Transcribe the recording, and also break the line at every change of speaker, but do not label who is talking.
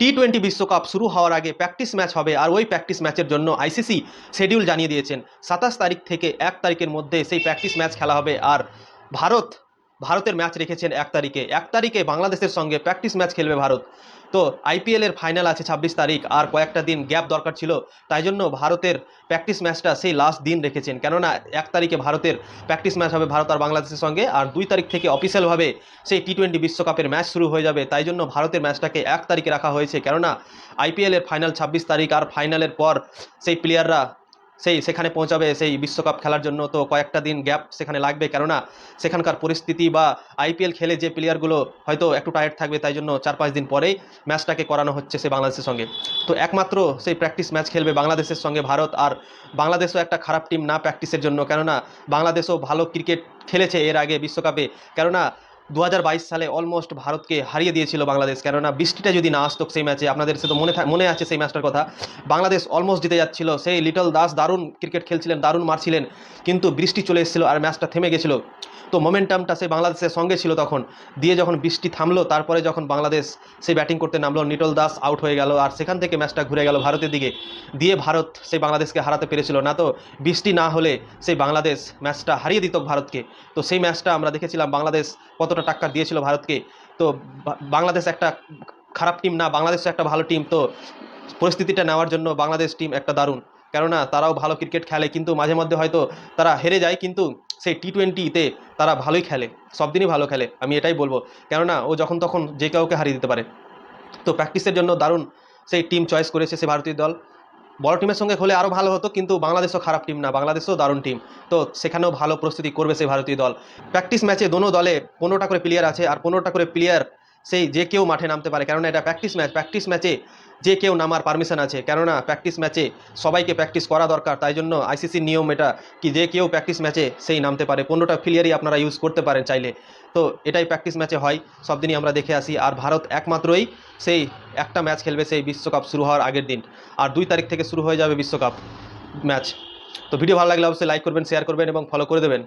T twenty বিশ্বকাপ শুরু হওয়ার আগে প্র্যাকটিস ম্যাচ হবে আর ওই প্র্যাকটিস ম্যাচের জন্য আইসিসি শিডিউল জানিয়ে দিয়েছেন। সাতাশ তারিখ থেকে এক তারিখের মধ্যে সেই প্র্যাকটিস ম্যাচ খেলা হবে আর ভারত ভারতের ম্যাচ রেখেছেন এক তারিখে। এক তারিখে বাংলাদেশের সঙ্গে প্র্যাকটিস ম্যাচ খেলবে ভারত। তো আইপিএলের ফাইনাল আছে ছাব্বিশ তারিখ, আর কয়েকটা দিন গ্যাপ দরকার ছিল, তাই জন্য ভারতের প্র্যাকটিস ম্যাচটা সেই লাস্ট দিন রেখেছেন। কেননা এক তারিখে ভারতের প্র্যাকটিস ম্যাচ হবে ভারত আর বাংলাদেশের সঙ্গে, আর দুই তারিখ থেকে অফিসিয়ালভাবে সেই টি টোয়েন্টি বিশ্বকাপের ম্যাচ শুরু হয়ে যাবে, তাই জন্য ভারতের ম্যাচটাকে এক তারিখে রাখা হয়েছে। কেননা আইপিএলের ফাইনাল ছাব্বিশ তারিখ আর ফাইনালের পর সেই প্লেয়াররা সেই সেখানে পৌঁছাবে, সেই বিশ্বকাপ খেলার জন্য তো কয়েকটা দিন গ্যাপ সেখানে লাগবে। কেননা সেখানকার পরিস্থিতি বা আইপিএল খেলে যে প্লেয়ারগুলো হয়তো একটু টায়ার্ড থাকবে, তাই জন্য চার পাঁচ দিন পরেই ম্যাচটাকে করানো হচ্ছে সে বাংলাদেশের সঙ্গে। তো একমাত্র সেই প্র্যাকটিস ম্যাচ খেলবে বাংলাদেশের সঙ্গে ভারত। আর বাংলাদেশও একটা খারাপ টিম না প্র্যাকটিসের জন্য। কেননা বাংলাদেশও ভালো ক্রিকেট খেলেছে এর আগে বিশ্বকাপে। কেননা দু হাজার বাইশ সালে অলমোস্ট ভারতকে হারিয়ে দিয়েছিল বাংলাদেশ। কেননা বৃষ্টিটা যদি না আসতো সেই ম্যাচে আপনাদের সে তো মনে মনে আছে সেই ম্যাচটার কথা। বাংলাদেশ অলমোস্ট জিতে যাচ্ছিল। সেই লিটল দাস দারুণ ক্রিকেট খেলছিলেন, দারুণ মারছিলেন। কিন্তু বৃষ্টি চলে এসেছিল আর ম্যাচটা থেমে গেছিল। তো মোমেন্টামটা সেই বাংলাদেশের সঙ্গে ছিল তখন। দিয়ে যখন বৃষ্টি থামলো, তারপরে যখন বাংলাদেশ সেই ব্যাটিং করতে নামলো, নিটল দাস আউট হয়ে গেল আর সেখান থেকে ম্যাচটা ঘুরে গেল ভারতের দিকে। দিয়ে ভারত সেই বাংলাদেশকে হারাতে পেরেছিল। না তো বৃষ্টি না হলে সেই বাংলাদেশ ম্যাচটা হারিয়ে দিত ভারতকে। তো সেই ম্যাচটা আমরা দেখেছিলাম, বাংলাদেশ কতটা টাক্কা দিয়েছিল ভারতকে। তো বাংলাদেশ একটা খারাপ টিম না বাংলাদেশ একটা ভালো টিম তো পরিস্থিতিটা নেওয়ার জন্য বাংলাদেশ টিম একটা দারুণ। কেননা তারাও ভালো ক্রিকেট খেলে, কিন্তু মাঝে মধ্যে হয়তো তারা হেরে যায়, কিন্তু সেই টি টোয়েন্টিতে তারা ভালোই খেলে সব দিনই ভালো খেলে, আমি এটাই বলব। কেননা ও যখন তখন যে কাউকে হারিয়ে দিতে পারে। তো প্র্যাকটিসের জন্য দারুণ সেই টিম চয়েস করেছে সে ভারতীয় দল। বড় টিমের সঙ্গে হলে আরও ভালো হতো, কিন্তু বাংলাদেশও খারাপ টিম না, বাংলাদেশও দারুণ টিম তো সেখানেও ভালো প্রস্তুতি করবে সেই ভারতীয় দল। প্র্যাকটিস ম্যাচে দোনো দলে পনেরোটা করে প্লেয়ার আছে, আর পনেরোটা করে প্লেয়ার সেই যে কেউ মাঠে নামতে পারে। কেননা এটা প্র্যাকটিস ম্যাচ প্র্যাকটিস ম্যাচে যে কেউ নামার পারমিশন আছে। কেননা প্র্যাকটিস ম্যাচে সবাইকে প্র্যাকটিস করা দরকার। তাই জন্য আইসিসির নিয়ম এটা কি যে কেউ প্র্যাকটিস ম্যাচে সেই নামতে পারে। পনেরোটা প্লেয়ারই আপনারা ইউজ করতে পারেন চাইলে। তো এটাই প্র্যাকটিস ম্যাচে হয়। সব দিনই আমরা দেখে আসি। আর ভারত একমাত্রই সেই একটা ম্যাচ খেলবে সেই বিশ্বকাপ শুরু হওয়ার আগের দিন। আর দুই তারিখ থেকে শুরু হয়ে যাবে বিশ্বকাপ ম্যাচ তো ভিডিও ভালো লাগলে অবশ্যই লাইক করবেন শেয়ার করবেন এবং ফলো করে দেবেন।